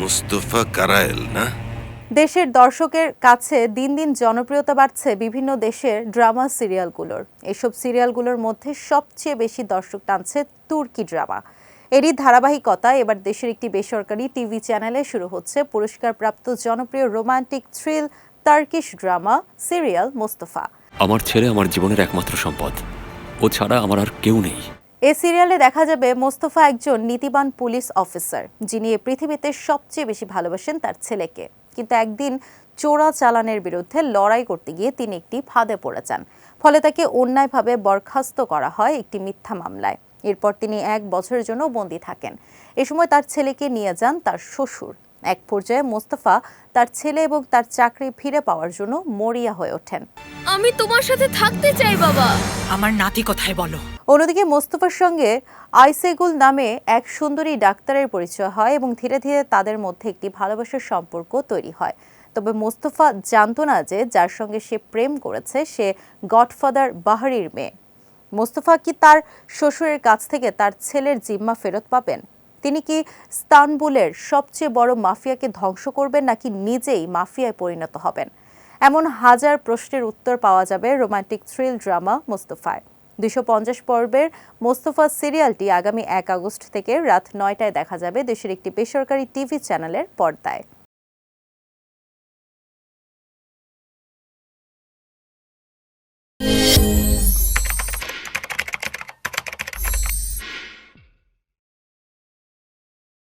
মুস্তফা কারায়েল না? দেশের দর্শকের কাছে দিন দিন জনপ্রিয়তা বাড়ছে বিভিন্ন দেশের ড্রামা সিরিয়ালগুলোর। এসব সিরিয়ালগুলোর মধ্যে সবচেয়ে বেশি দর্শক টানছে তুর্কি ড্রামা। এরই ধারাবাহিকতা এবার দেশের একটি বেসরকারি টিভি চ্যানেলে শুরু হচ্ছে পুরস্কারপ্রাপ্ত জনপ্রিয় romantic thrill Turkish drama serial Mustafa. আমার ছেলে আমার জীবনের একমাত্র সম্পদ। ও ছাড়া আমার আর কেউ নেই। এ সিরিয়ালে দেখা যাবে মোস্তফা একজন নীতিবান পুলিশ অফিসার যিনি এ পৃথিবীতে সবচেয়ে বেশি ভালোবাসেন তার ছেলেকে। কিন্তু একদিন চোরা চালানের বিরুদ্ধে লড়াই করতে গিয়ে তিনি একটি ফাঁদে পড়ে যান। ফলে তাকে অন্যায়ভাবে বরখাস্ত করা হয় একটি মিথ্যা মামলায়। এরপর তিনি এক বছরের জন্য বন্দী থাকেন। এ সময় তার ছেলেকে নিয়ে যান তার শ্বশুর। এক পর্যায়ে মোস্তফা তার ছেলে এবং তার চাকরি ফিরে পাওয়ার জন্য মরিয়া হয়ে ওঠেন। আমি তোমার সাথে থাকতে চাই বাবা। আমার নাতি কোথায় বলো। অন্যদিকে মোস্তফার সঙ্গে আইসেগুল নামে এক সুন্দরী ডাক্তারের পরিচয় হয় এবং ধীরে ধীরে তাদের মধ্যে একটি ভালোবাসার সম্পর্ক তৈরি হয়। তবে মোস্তফা জানত না যে যার সঙ্গে সে প্রেম করেছে, সে গডফাদার বাহারির মেয়ে। মোস্তফা কি তার শ্বশুরের কাছ থেকে তার ছেলের জিম্মা ফেরত পাবেন? তিনি কি স্তানবুলের সবচেয়ে বড় মাফিয়াকে ধ্বংস করবেন নাকি নিজেই মাফিয়ায় পরিণত হবেন? এমন হাজার প্রশ্নের উত্তর পাওয়া যাবে রোমান্টিক থ্রিল ড্রামা মোস্তফায়। দুশো পঞ্চাশ পর্বের মোস্তফা সিরিয়ালটি আগামী এক আগস্ট থেকে রাত নয়টায় দেখা যাবে দেশের একটি বেসরকারি টিভি চ্যানেলের পর্দায়।